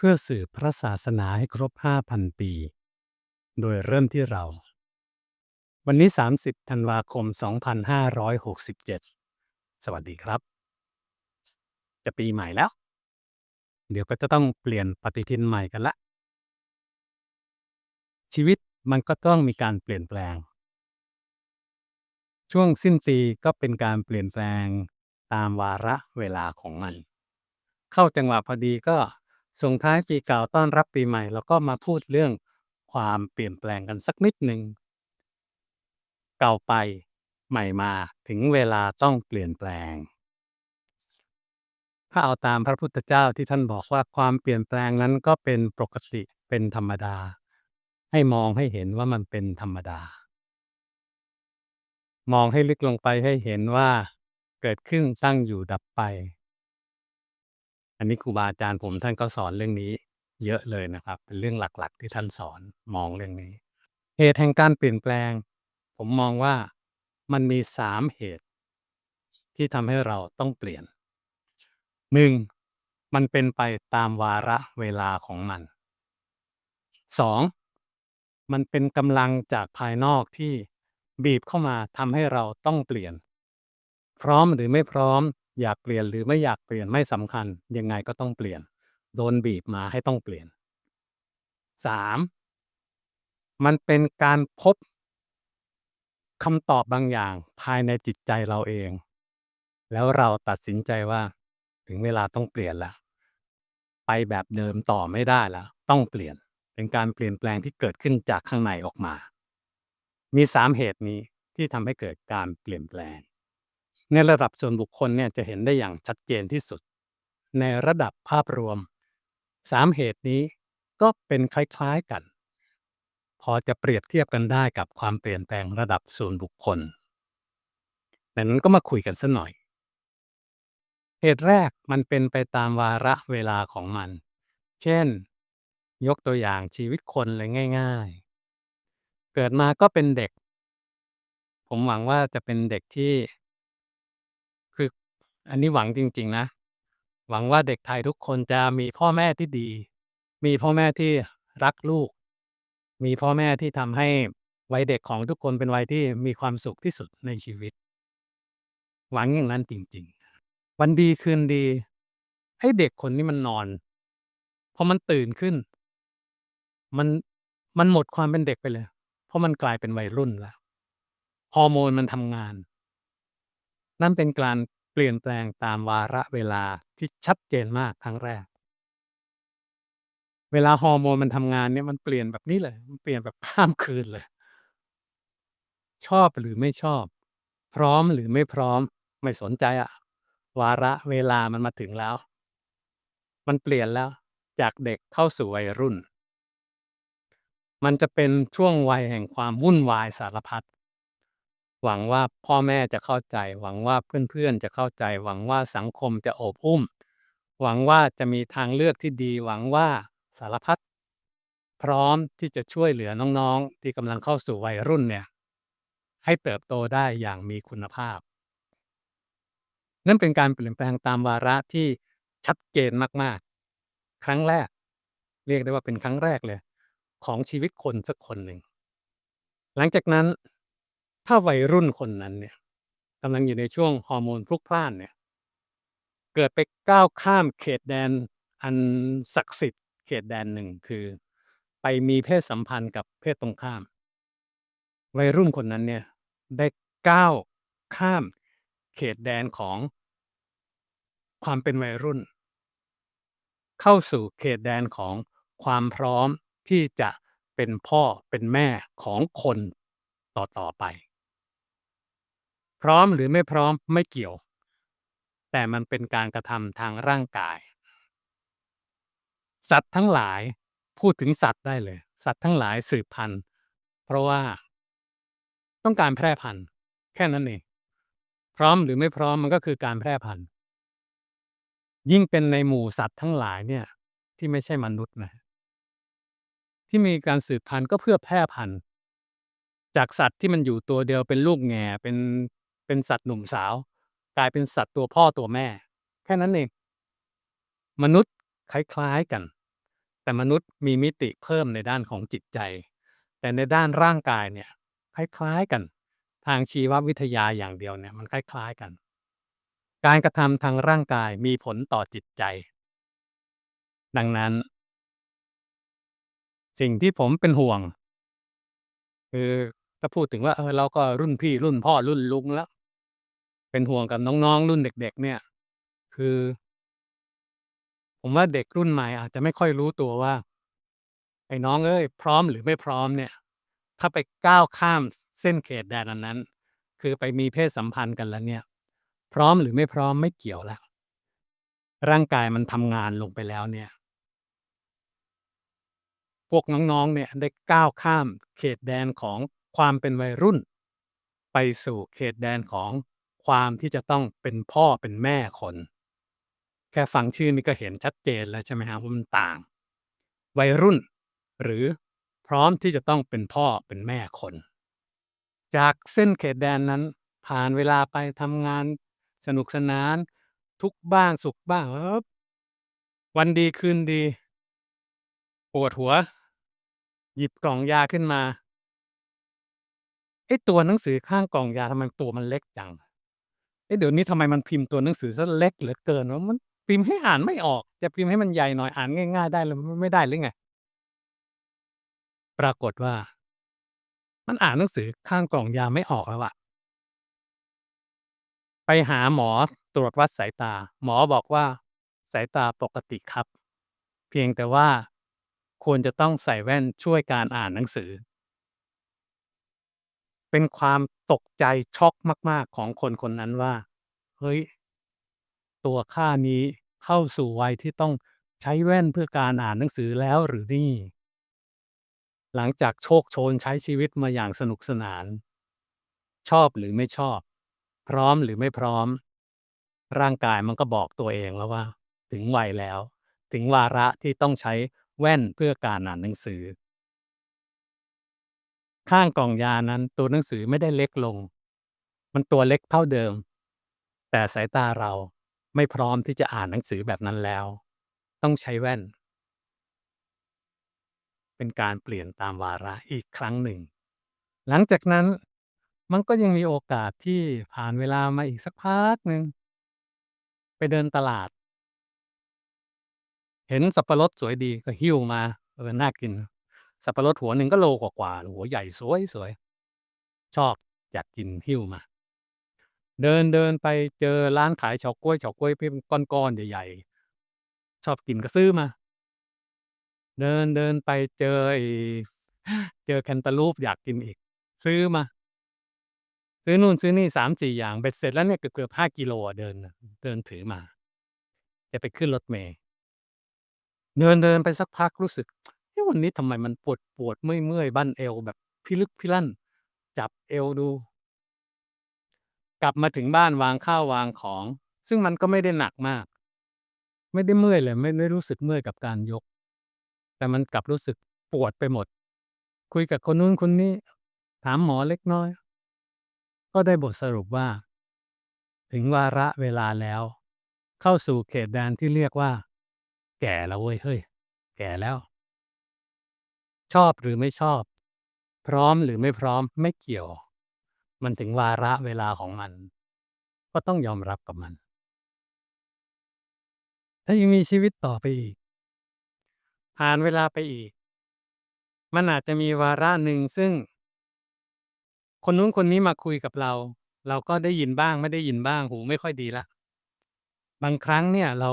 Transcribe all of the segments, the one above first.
เพื่อสืบพระศาสนาให้ครบ 5,000 ปี โดยเริ่มที่เรา วันนี้ 30 ธันวาคม 2567 สวัสดีครับ จะปีใหม่แล้ว เดี๋ยวก็จะต้องเปลี่ยนปฏิทินใหม่กันละ ชีวิตมันก็ต้องมีการเปลี่ยนแปลง ช่วงสิ้นปีก็เป็นการเปลี่ยนแปลงตามวาระเวลาของมัน เข้าจังหวะพอดีก็ ส่งท้ายปีเก่าต้อนรับปีใหม่แล้วก็มาพูดเรื่องความเปลี่ยนแปลงกันสักนิดหนึ่งเก่าไปใหม่มาถึงเวลาต้องเปลี่ยนแปลง ถ้าเอาตามพระพุทธเจ้าที่ท่านบอกว่าความเปลี่ยนแปลงนั้นก็เป็นปกติเป็นธรรมดา ให้มองให้เห็นว่ามันเป็นธรรมดา มองให้ลึกลงไปให้เห็นว่าเกิดขึ้นตั้งอยู่ดับไป อันนี้ครูบาอาจารย์ผมท่านก็สอนเรื่องนี้เยอะเลยนะครับ เป็นเรื่องหลักๆ ที่ท่านสอนมองเรื่องนี้ เหตุแห่งการเปลี่ยนแปลง ผมมองว่ามันมีสามเหตุ ที่ทำให้เราต้องเปลี่ยนหนึ่งมันเป็นไปตามวาระเวลาของมันสองมันเป็นกำลังจากภายนอกที่บีบเข้ามาทำให้เราต้องเปลี่ยน พร้อมหรือไม่พร้อม อยากเปลี่ยนหรือไม่อยากเปลี่ยนไม่สำคัญ ยังไงก็ต้องเปลี่ยน โดนบีบมาให้ต้องเปลี่ยนสามมันเป็นการพบคำตอบบางอย่างภายในจิตใจเราเอง แล้วเราตัดสินใจว่า ถึงเวลาต้องเปลี่ยนแล้วไปแบบเดิมต่อไม่ได้แล้วต้องเปลี่ยน เป็นการเปลี่ยนแปลงที่เกิดขึ้นจากข้างในออกมา มีสามเหตุนี้ที่ทำให้เกิดการเปลี่ยนแปลง ในระดับส่วนบุคคลเนี่ยจะเห็นได้อย่างชัดเจนที่สุด ในระดับภาพรวมสามเหตุนี้ก็เป็นคล้ายๆกัน พอจะเปรียบเทียบกันได้กับความเปลี่ยนแปลงระดับส่วนบุคคลดังนั้นก็มาคุยกันสักหน่อย เหตุแรกมันเป็นไปตามวาระเวลาของมัน เช่น ยกตัวอย่างชีวิตคนเลยง่าย ๆ เกิดมาก็เป็นเด็ก ผมหวังว่าจะเป็นเด็กที่ อันนี้หวังจริง ๆ นะ หวังว่าเด็กไทยทุกคนจะมีพ่อแม่ที่ดี มีพ่อแม่ที่รักลูก มีพ่อแม่ที่ทำให้วัยเด็กของทุกคนเป็นวัยที่มีความสุขที่สุดในชีวิต หวังอย่างนั้นจริง ๆ วันดีคืนดี ให้เด็กคนนี้มันนอน พอมันตื่นขึ้น มันมันหมดความเป็นเด็กไปเลย เพราะมันกลายเป็นวัยรุ่นแล้ว ฮอร์โมนมันทำงาน นั่นเป็นการ เปลี่ยนแปลงตามวาระเวลาที่ชัดเจนมากครั้งแรก เวลาฮอร์โมนมันทำงานเนี่ยมันเปลี่ยนแบบนี้เลย มันเปลี่ยนแบบข้ามคืนเลย ชอบหรือไม่ชอบ พร้อมหรือไม่พร้อม ไม่สนใจอะวาระเวลามันมาถึงแล้ว มันเปลี่ยนแล้ว จากเด็กเข้าสู่วัยรุ่น มันจะเป็นช่วงวัยแห่งความวุ่นวายสารพัด หวังว่าพ่อแม่จะเข้าใจ หวังว่าเพื่อนๆจะเข้าใจ หวังว่าสังคมจะโอบอุ้ม หวังว่าจะมีทางเลือกที่ดี หวังว่าสารพัดพร้อมที่จะช่วยเหลือน้องๆ ที่กำลังเข้าสู่วัยรุ่นเนี่ย ให้เติบโตได้อย่างมีคุณภาพ นั่นเป็นการเปลี่ยนแปลงตามวาระที่ชัดเจนมากๆ ครั้งแรก เรียกได้ว่าเป็นครั้งแรกเลย ของชีวิตคนสักคนหนึ่ง หลังจากนั้น ถ้าวัยรุ่นคนนั้นเนี่ยกำลังอยู่ในช่วงฮอร์โมนพลุกพล่านเนี่ย เกิดไปก้าวข้ามเขตแดนอันศักดิ์สิทธิ์เขตแดนหนึ่งคือ ไปมีเพศสัมพันธ์กับเพศตรงข้าม วัยรุ่นคนนั้นเนี่ยได้ก้าวข้ามเขตแดนของความเป็นวัยรุ่น เข้าสู่เขตแดนของความพร้อมที่จะเป็นพ่อเป็นแม่ของคนต่อ ๆ ไป พร้อมหรือไม่พร้อมไม่เกี่ยว แต่มันเป็นการกระทำทางร่างกาย สัตว์ทั้งหลายพูดถึงสัตว์ได้เลย สัตว์ทั้งหลายสืบพันธุ์ เพราะว่าต้องการแพร่พันธุ์ แค่นั้นเองพร้อมหรือไม่พร้อมมันก็คือการแพร่พันธุ์ ยิ่งเป็นในหมู่สัตว์ทั้งหลายเนี่ย ที่ไม่ใช่มนุษย์นะที่มีการสืบพันธุ์ก็เพื่อแพร่พันธุ์ จากสัตว์ที่มันอยู่ตัวเดียวเป็นลูกแง่เป็น เป็นสัตว์หนุ่มสาว กลายเป็นสัตว์ตัวพ่อตัวแม่ แค่นั้นเอง มนุษย์คล้ายๆกัน แต่มนุษย์มีมิติเพิ่มในด้านของจิตใจ แต่ในด้านร่างกายเนี่ยคล้ายๆกัน ทางชีววิทยาอย่างเดียวเนี่ยมันคล้ายๆกัน การกระทำทางร่างกายมีผลต่อจิตใจ ดังนั้น สิ่งที่ผมเป็นห่วง คือถ้าพูดถึงว่าเออเราก็รุ่นพี่รุ่นพ่อรุ่นลุงแล้ว เป็นห่วงกับน้องๆ รุ่นเด็ก ๆ เนี่ย คือ ผมว่าเด็กรุ่นใหม่อาจจะไม่ค่อยรู้ตัวว่า ไอ้น้องเอ้ยพร้อมหรือไม่พร้อมเนี่ย ถ้าไปก้าวข้ามเส้นเขตแดนอันนั้น คือไปมีเพศสัมพันธ์กันแล้วเนี่ย พร้อมหรือไม่พร้อมไม่เกี่ยวแล้วร่างกายมันทำงานลงไปแล้วเนี่ย พวกน้องๆ เนี่ยได้ก้าวข้ามเขตแดนของความเป็นวัยรุ่น ไปสู่เขตแดนของ ความที่จะต้องเป็นพ่อเป็นแม่คน แค่ฟังชื่อนี่ก็เห็นชัดเจนแล้วใช่ไหมครับว่ามันต่าง วัยรุ่น หรือพร้อมที่จะต้องเป็นพ่อเป็นแม่คน จากเส้นเขตแดนนั้น ผ่านเวลาไปทำงาน สนุกสนาน ทุกบ้างสุขบ้างวันดีคืนดี ปวดหัว หยิบกล่องยาขึ้นมาเอ๊ะตัวหนังสือข้างกล่องยาทำไมตัวมันเล็กจัง เอ๊ะเดี๋ยวนี้ทำไมมันพิมพ์ตัวหนังสือซะเล็กเหลือเกินวะมันพิมพ์ให้อ่านไม่ออก จะพิมพ์ให้มันใหญ่หน่อยอ่านง่ายๆ ได้เลยมันไม่ได้หรือไง?ปรากฏว่า มันอ่านหนังสือข้างกล่องยาไม่ออกแล้วอะไปหาหมอตรวจวัดสายตา หมอบอกว่า"สายตาปกติครับ เพียงแต่ว่าควรจะต้องใส่แว่นช่วยการอ่านหนังสือ" เป็นความตกใจช็อกมาก ๆ ของคนคนนั้นว่า เฮ้ย ตัวข้านี้เข้าสู่วัยที่ต้องใช้แว่นเพื่อการอ่านหนังสือแล้วหรือนี่?หลังจากโชกโชนใช้ชีวิตมาอย่างสนุกสนาน ชอบหรือไม่ชอบ พร้อมหรือไม่พร้อม ร่างกายมันก็บอกตัวเองแล้วว่า ถึงวัยแล้ว ถึงวาระที่ต้องใช้แว่นเพื่อการอ่านหนังสือ ข้างกล่องยานั้น ตัวหนังสือไม่ได้เล็กลง มันตัวเล็กเท่าเดิม แต่สายตาเราไม่พร้อมที่จะอ่านหนังสือแบบนั้นแล้ว ต้องใช้แว่น เป็นการเปลี่ยนตามวาระอีกครั้งหนึ่ง หลังจากนั้นมันก็ยังมีโอกาสที่ผ่านเวลามาอีกสักพักหนึ่ง ไปเดินตลาด เห็นสับปะรดสวยดีก็หิ้วมาเออน่ากิน สับปะรดหัวหนึ่งก็โลกว่าๆหัวใหญ่สวยๆชอบอยากกินหิ้วมา เดินๆไปเจอร้านขายเฉาก๊วยเฉาก๊วยที่เป็นก้อนๆใหญ่ๆ ชอบกินก็ซื้อมา เดินๆไปเจอเจอแคนตาลูปอยากกินอีก ซื้อมา ซื้อนู่นซื้อนี่3-4อย่างเบ็ดเสร็จแล้วเนี่ยเกือบๆ5กิโลเดิน เดินถือมา จะไปขึ้นรถเมล์เดินๆไปสักพักรู้สึก เอ๊ะวันนี้ทำไมมันปวดๆเมื่อยๆบั้นเอวแบบพิลึกพิลั่น จับเอวดู กลับมาถึงบ้านวางข้าววางของ ซึ่งมันก็ไม่ได้หนักมาก ไม่ได้เมื่อยเลยไม่ได้รู้สึกเมื่อยกับการยก แต่มันกลับรู้สึกปวดไปหมด คุยกับคนนู้นคนนี้ ถามหมอเล็กน้อย ก็ได้บทสรุปว่า ถึงวาระเวลาแล้ว เข้าสู่เขตแดนที่เรียกว่า แก่แล้วเว้ยเฮ้ย แก่แล้ว ชอบหรือไม่ชอบ พร้อมหรือไม่พร้อมไม่เกี่ยว มันถึงวาระเวลาของมัน ก็ต้องยอมรับกับมัน ถ้ายังมีชีวิตต่อไปอีก ผ่านเวลาไปอีก มันอาจจะมีวาระหนึ่งซึ่ง คนนู้นคนนี้มาคุยกับเรา เราก็ได้ยินบ้างไม่ได้ยินบ้างหูไม่ค่อยดีล้วบางครั้งเนี่ยเรา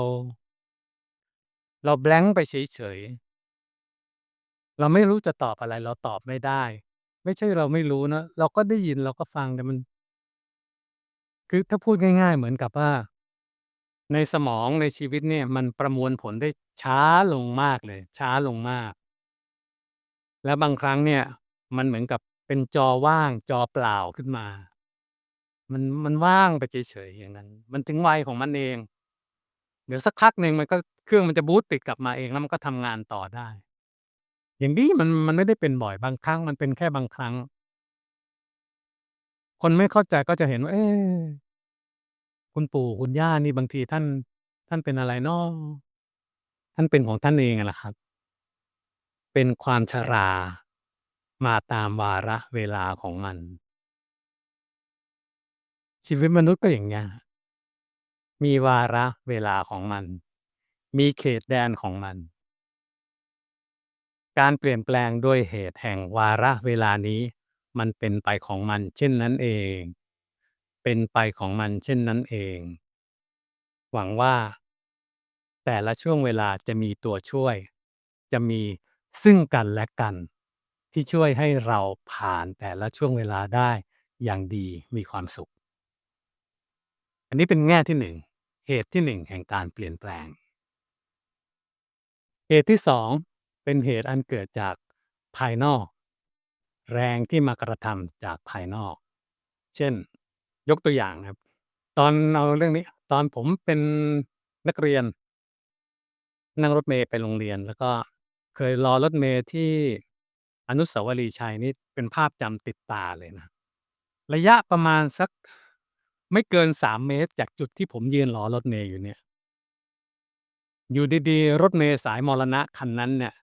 เราแบงก์ไปเฉย เราไม่รู้จะตอบอะไร เราตอบไม่ได้ ไม่ใช่เราไม่รู้นะ เราก็ได้ยินเราก็ฟังแต่มัน คือถ้าพูดง่าย ๆ เหมือนกับว่า ในสมองในชีวิตเนี่ย มันประมวลผลได้ช้าลงมากเลย ช้าลงมาก แล้วบางครั้งเนี่ย มันเหมือนกับเป็นจอว่าง จอเปล่าขึ้นมา มัน มันว่างไปเฉย ๆ อย่างนั้น มันถึงวัยของมันเอง เดี๋ยวสักพักหนึ่งมันก็ เครื่องมันจะบูตติดกลับมาเอง แล้วมันก็ทำงานต่อได้ อย่างนี้มันมันไม่ได้เป็นบ่อยบางครั้ง มันเป็นแค่บางครั้ง คนไม่เข้าใจก็จะเห็นว่า เอ๊คุณปู่คุณย่านี่บางทีท่าน ท่านเป็นอะไรน้อท่านเป็นของท่านเองอะแหละครับ เป็นความชรา มาตามวาระเวลาของมัน ชีวิตมนุษย์ก็อย่างเงี้ยมีวาระเวลาของมัน มีเขตแดนของมัน การเปลี่ยนแปลงด้วยเหตุแห่งวาระเวลานี้ มันเป็นไปของมันเช่นนั้นเอง เป็นไปของมันเช่นนั้นเอง หวังว่า แต่ละช่วงเวลาจะมีตัวช่วย จะมีซึ่งกันและกัน ที่ช่วยให้เราผ่านแต่ละช่วงเวลาได้อย่างดีมีความสุข อันนี้เป็นแง่ที่หนึ่งเหตุที่หนึ่งแห่งการเปลี่ยนแปลง เหตุที่สอง เป็นเหตุอันเกิดจากภายนอก แรงที่มากระทำจากภายนอก เช่น ยกตัวอย่างนะครับ ตอนเอาเรื่องนี้ ตอนผมเป็นนักเรียน นั่งรถเมล์ไปโรงเรียน แล้วก็เคยรอรถเมล์ที่อนุสาวรีย์ชัยนี่เป็นภาพจำติดตาเลยนะ ระยะประมาณสักไม่เกิน3เมตร จากจุดที่ผมยืนรอรถเมล์อยู่เนี่ย อยู่ดีๆ รถเมล์สายมรณะคันนั้นเนี่ย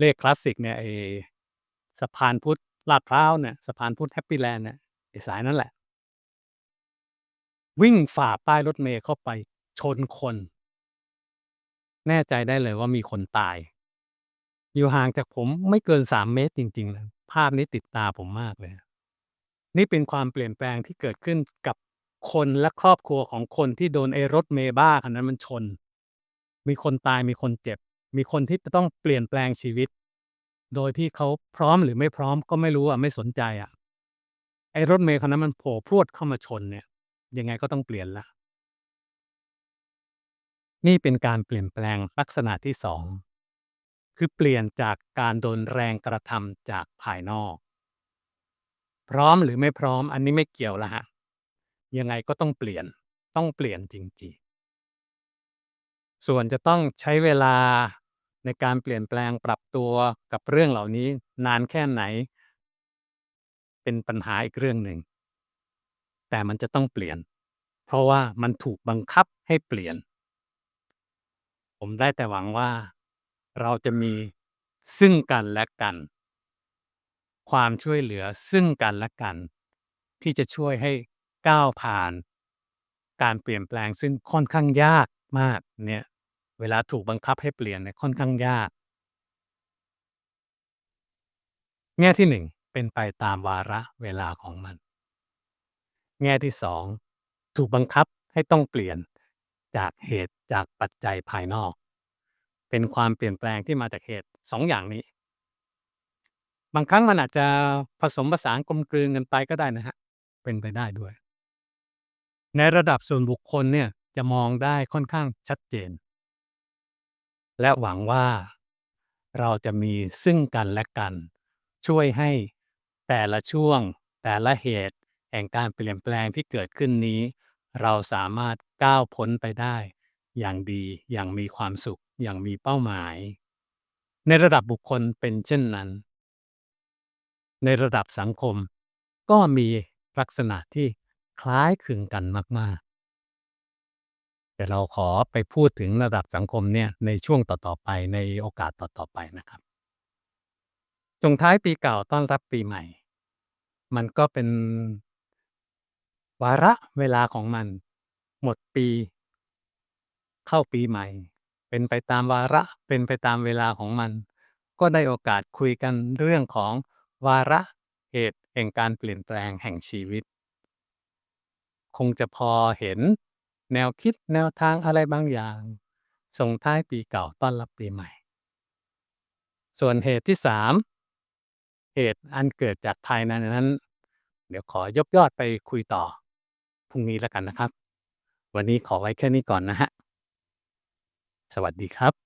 เลขคลาสสิกเนี่ยไอ้สะพานพุทธลาดพร้าวเนี่ยสะพานพุทธแฮปปี้แลนด์เนี่ยไอ้สายนั้นแหละ วิ่งฝ่าป้ายรถเมล์เข้าไปชนคน แน่ใจได้เลยว่ามีคนตาย อยู่ห่างจากผมไม่เกิน3เมตรจริงๆเลยภาพนี้ติดตาผมมากเลย นี่เป็นความเปลี่ยนแปลงที่เกิดขึ้นกับคนและครอบครัวของคนที่โดนไอ้รถเมล์บ้าคันนั้นมันชน มีคนตายมีคนเจ็บ มีคนที่จะต้องเปลี่ยนแปลงชีวิต โดยที่เขาพร้อมหรือไม่พร้อมก็ไม่รู้อะไม่สนใจอะไอ้รถเมล์คันนั้นมันโผล่พรวดเข้ามาชนเนี่ยยังไงก็ต้องเปลี่ยนล้วนี่เป็นการเปลี่ยนแปลงลักษณะที่2คือเปลี่ยนจากการโดนแรงกระทำจากภายนอก พร้อมหรือไม่พร้อม อันนี้ไม่เกี่ยวล้วครับยังไงก็ต้องเปลี่ยนต้องเปลี่ยนจริงๆ ส่วนจะต้องใช้เวลา ในการเปลี่ยนแปลงปรับตัวกับเรื่องเหล่านี้นานแค่ไหน เป็นปัญหาอีกเรื่องหนึ่ง แต่มันจะต้องเปลี่ยน เพราะว่ามันถูกบังคับให้เปลี่ยน ผมได้แต่หวังว่าเราจะมีซึ่งกันและกัน ความช่วยเหลือซึ่งกันและกัน ที่จะช่วยให้ก้าวผ่าน การเปลี่ยนแปลงซึ่งค่อนข้างยากมากเนี่ย เวลาถูกบังคับให้เปลี่ยนเนี่ยค่อนข้างยาก แง่ที่1เป็นไปตามวาระเวลาของมัน แง่ที่2ถูกบังคับให้ต้องเปลี่ยนจากเหตุจากปัจจัยภายนอก เป็นความเปลี่ยนแปลงที่มาจากเหตุ2องอย่างนี้ บางครั้งมันอาจจะผสมผสานกลมกลืนกันไปก็ได้นะครับเป็นไปได้ด้วย ในระดับส่วนบุคคลเนี่ยจะมองได้ค่อนข้างชัดเจน และหวังว่าเราจะมีซึ่งกันและกัน ช่วยให้แต่ละช่วง แต่ละเหตุ แห่งการเปลี่ยนแปลงที่เกิดขึ้นนี้ เราสามารถก้าวพ้นไปได้ อย่างดีอย่างมีความสุขอย่างมีเป้าหมาย ในระดับบุคคลเป็นเช่นนั้น ในระดับสังคมก็มีลักษณะที่คล้ายคลึงกันมาก ๆ แต่เราขอไปพูดถึงระดับสังคมเนี่ยในช่วงต่อๆไปในโอกาสต่อๆไปนะครับส่งท้ายปีเก่าต้อนรับปีใหม่ มันก็เป็นวาระเวลาของมัน หมดปี เข้าปีใหม่ เป็นไปตามวาระเป็นไปตามเวลาของมัน ก็ได้โอกาสคุยกันเรื่องของวาระเหตุแห่งการเปลี่ยนแปลงแห่งชีวิต คงจะพอเห็น แนวคิดแนวทางอะไรบางอย่าง ส่งท้ายปีเก่าต้อนรับปีใหม่ ส่วนเหตุที่สามเหตุอันเกิดจากภายในนั้น เดี๋ยวขอยกยอดไปคุยต่อพรุ่งนี้แล้วกันนะครับ วันนี้ขอไว้แค่นี้ก่อนนะฮะ สวัสดีครับ